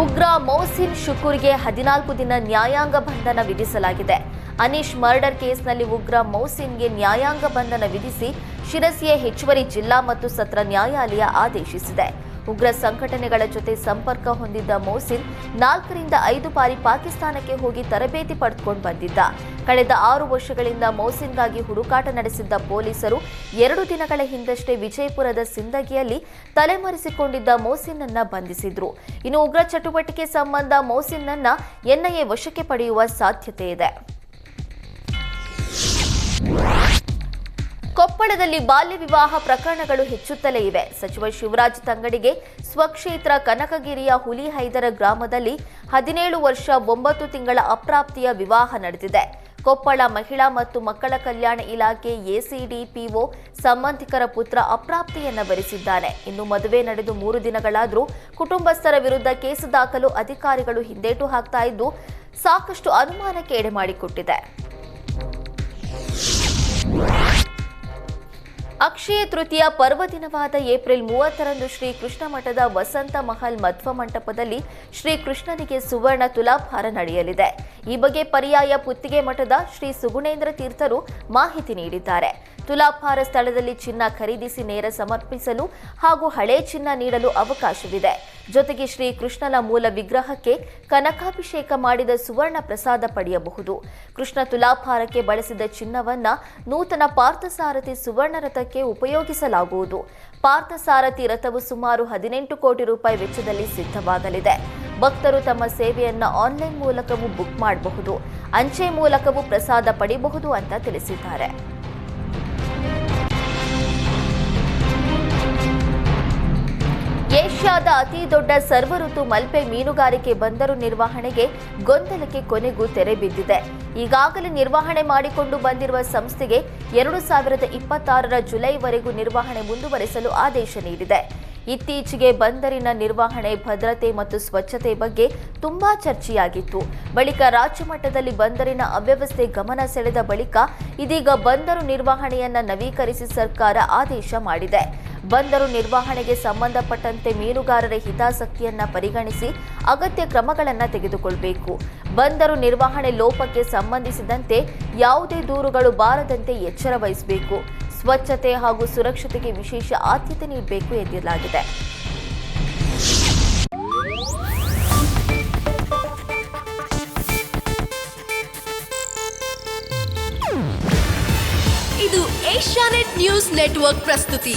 ಉಗ್ರ ಮೌಸಿನ್ ಶುಕೂರ್ಗೆ ಹದಿನಾಲ್ಕು ದಿನ ನ್ಯಾಯಾಂಗ ಬಂಧನ ವಿಧಿಸಲಾಗಿದೆ. ಅನೀಶ್ ಮರ್ಡರ್ ಕೇಸ್ನಲ್ಲಿ ಉಗ್ರ ಮೌಸಿನ್ಗೆ ನ್ಯಾಯಾಂಗ ಬಂಧನ ವಿಧಿಸಿ ಶಿರಸಿಯ ಹೆಚ್ಚುವರಿ ಜಿಲ್ಲಾ ಮತ್ತು ಸತ್ರ ನ್ಯಾಯಾಲಯ ಆದೇಶಿಸಿದೆ. ಉಗ್ರ ಸಂಘಟನೆಗಳ ಜೊತೆ ಸಂಪರ್ಕ ಹೊಂದಿದ್ದ ಮೋಸಿನ್ ನಾಲ್ಕರಿಂದ ಐದು ಬಾರಿ ಪಾಕಿಸ್ತಾನಕ್ಕೆ ಹೋಗಿ ತರಬೇತಿ ಪಡೆದುಕೊಂಡು ಬಂದಿದ್ದ. ಕಳೆದ ಆರು ವರ್ಷಗಳಿಂದ ಮೌಸಿನ್ಗಾಗಿ ಹುಡುಕಾಟ ನಡೆಸಿದ್ದ ಪೊಲೀಸರು ಎರಡು ದಿನಗಳ ಹಿಂದಷ್ಟೇ ವಿಜಯಪುರದ ಸಿಂದಗಿಯಲ್ಲಿ ತಲೆಮರೆಸಿಕೊಂಡಿದ್ದ ಮೌಸಿನ್ನನ್ನ ಬಂಧಿಸಿದ್ರು. ಇನ್ನು ಉಗ್ರ ಚಟುವಟಿಕೆ ಸಂಬಂಧ ಮೌಸಿನ್ನನ್ನ ಎನ್ಐಎ ವಶಕ್ಕೆ ಪಡೆಯುವ ಸಾಧ್ಯತೆ ಇದೆ. ಕೊಪ್ಪಳದಲ್ಲಿ ಬಾಲ್ಯ ವಿವಾಹ ಪ್ರಕರಣಗಳು ಹೆಚ್ಚುತ್ತಲೇ ಇವೆ. ಸಚಿವ ಶಿವರಾಜ್ ತಂಗಡಿಗೆ ಸ್ವಕ್ಷೇತ್ರ ಕನಕಗಿರಿಯ ಹುಲಿಹೈದರ ಗ್ರಾಮದಲ್ಲಿ ಹದಿನೇಳು ವರ್ಷ ಒಂಬತ್ತು ತಿಂಗಳ ಅಪ್ರಾಪ್ತಿಯ ವಿವಾಹ ನಡೆದಿದೆ. ಕೊಪ್ಪಳ ಮಹಿಳಾ ಮತ್ತು ಮಕ್ಕಳ ಕಲ್ಯಾಣ ಇಲಾಖೆ ಎಸಿಡಿಪಿಒ ಸಂಬಂಧಿಕರ ಪುತ್ರ ಅಪ್ರಾಪ್ತಿಯನ್ನ ಭರಿಸಿದ್ದಾನೆ. ಇನ್ನು ಮದುವೆ ನಡೆದು ಮೂರು ದಿನಗಳಾದರೂ ಕುಟುಂಬಸ್ಥರ ವಿರುದ್ಧ ಕೇಸು ದಾಖಲು ಅಧಿಕಾರಿಗಳು ಹಿಂದೇಟು ಹಾಕ್ತಾ ಇದ್ದು ಸಾಕಷ್ಟು ಅನುಮಾನಕ್ಕೆ ಎಡೆ ಮಾಡಿಕೊಟ್ಟಿದೆ ಅಕ್ಷಯ ತೃತೀಯ ಪರ್ವ ದಿನವಾದ ಏಪ್ರಿಲ್ ಮೂವತ್ತರಂದು ಶ್ರೀ ಕೃಷ್ಣ ಮಠದ ವಸಂತ ಮಹಲ್ ಮಧ್ವ ಮಂಟಪದಲ್ಲಿ ಶ್ರೀ ಕೃಷ್ಣನಿಗೆ ಸುವರ್ಣ ತುಲಾಭಾರ ನಡೆಯಲಿದೆ. ಈ ಬಗ್ಗೆ ಪರ್ಯಾಯ ಪುತ್ತಿಗೆ ಮಠದ ಶ್ರೀ ಸುಗುಣೇಂದ್ರ ತೀರ್ಥರು ಮಾಹಿತಿ ನೀಡಿದ್ದಾರೆ. ತುಲಾಭಾರ ಸ್ಥಳದಲ್ಲಿ ಚಿನ್ನ ಖರೀದಿಸಿ ನೇರ ಸಮರ್ಪಿಸಲು ಹಾಗೂ ಹಳೆ ಚಿನ್ನ ನೀಡಲು ಅವಕಾಶವಿದೆ. ಜೊತೆಗೆ ಶ್ರೀ ಕೃಷ್ಣನ ಮೂಲ ವಿಗ್ರಹಕ್ಕೆ ಕನಕಾಭಿಷೇಕ ಮಾಡಿದ ಸುವರ್ಣ ಪ್ರಸಾದ ಪಡೆಯಬಹುದು. ಕೃಷ್ಣ ತುಲಾಭಾರಕ್ಕೆ ಬಳಸಿದ ಚಿನ್ನವನ್ನ ನೂತನ ಪಾರ್ಥಸಾರಥಿ ಸುವರ್ಣ ರಥಕ್ಕೆ ಉಪಯೋಗಿಸಲಾಗುವುದು. ಪಾರ್ಥಸಾರಥಿ ರಥವು ಸುಮಾರು ಹದಿನೆಂಟು ಕೋಟಿ ರೂಪಾಯಿ ವೆಚ್ಚದಲ್ಲಿ ಸಿದ್ಧವಾಗಲಿದೆ. ಭಕ್ತರು ತಮ್ಮ ಸೇವೆಯನ್ನು ಆನ್ಲೈನ್ ಮೂಲಕವೂ ಬುಕ್ ಮಾಡಬಹುದು. ಅಂಚೆ ಮೂಲಕವೂ ಪ್ರಸಾದ ಪಡೆಯಬಹುದು ಅಂತ ತಿಳಿಸಿದ್ದಾರೆ. ಏಷ್ಯಾದ ಅತಿ ದೊಡ್ಡ ಸರ್ವಋತು ಮಲ್ಪೆ ಮೀನುಗಾರಿಕೆ ಬಂದರು ನಿರ್ವಹಣೆಗೆ ಗೊಂದಲಕ್ಕೆ ಕೊನೆಗೂ ತೆರೆ ಬಿದ್ದಿದೆ. ಈಗಾಗಲೇ ನಿರ್ವಹಣೆ ಮಾಡಿಕೊಂಡು ಬಂದಿರುವ ಸಂಸ್ಥೆಗೆ ಎರಡು ಸಾವಿರದ ಇಪ್ಪತ್ತಾರರ ಜುಲೈವರೆಗೂ ನಿರ್ವಹಣೆ ಮುಂದುವರೆಸಲು ಆದೇಶ ನೀಡಿದೆ. ಇತ್ತೀಚೆಗೆ ಬಂದರಿನ ನಿರ್ವಹಣೆ, ಭದ್ರತೆ ಮತ್ತು ಸ್ವಚ್ಛತೆ ಬಗ್ಗೆ ತುಂಬಾ ಚರ್ಚೆಯಾಗಿತ್ತು. ಬಳಿಕ ರಾಜ್ಯ ಮಟ್ಟದಲ್ಲಿ ಬಂದರಿನ ಅವ್ಯವಸ್ಥೆ ಗಮನ ಸೆಳೆದ ಬಳಿಕ ಇದೀಗ ಬಂದರು ನಿರ್ವಹಣೆಯನ್ನ ನವೀಕರಿಸಿ ಸರ್ಕಾರ ಆದೇಶ ಮಾಡಿದೆ. ಬಂದರು. ನಿರ್ವಹಣೆಗೆ ಸಂಬಂಧಪಟ್ಟಂತೆ ಮೀನುಗಾರರ ಹಿತಾಸಕ್ತಿಯನ್ನ ಪರಿಗಣಿಸಿ ಅಗತ್ಯ ಕ್ರಮಗಳನ್ನು ತೆಗೆದುಕೊಳ್ಳಬೇಕು ಬಂದರು ನಿರ್ವಹಣೆ ಲೋಪಕ್ಕೆ ಸಂಬಂಧಿಸಿದಂತೆ ಯಾವುದೇ ದೂರುಗಳು ಬಾರದಂತೆ ಎಚ್ಚರ ವಹಿಸಬೇಕು. ಸ್ವಚ್ಛತೆ ಹಾಗೂ ಸುರಕ್ಷತೆಗೆ ವಿಶೇಷ ಆದ್ಯತೆ ನೀಡಬೇಕು ಎಂದಿರಲಾಗಿದೆ. ಇದು ಏಷ್ಯಾನೆಟ್ ನ್ಯೂಸ್ ನೆಟ್ವರ್ಕ್ ಪ್ರಸ್ತುತಿ.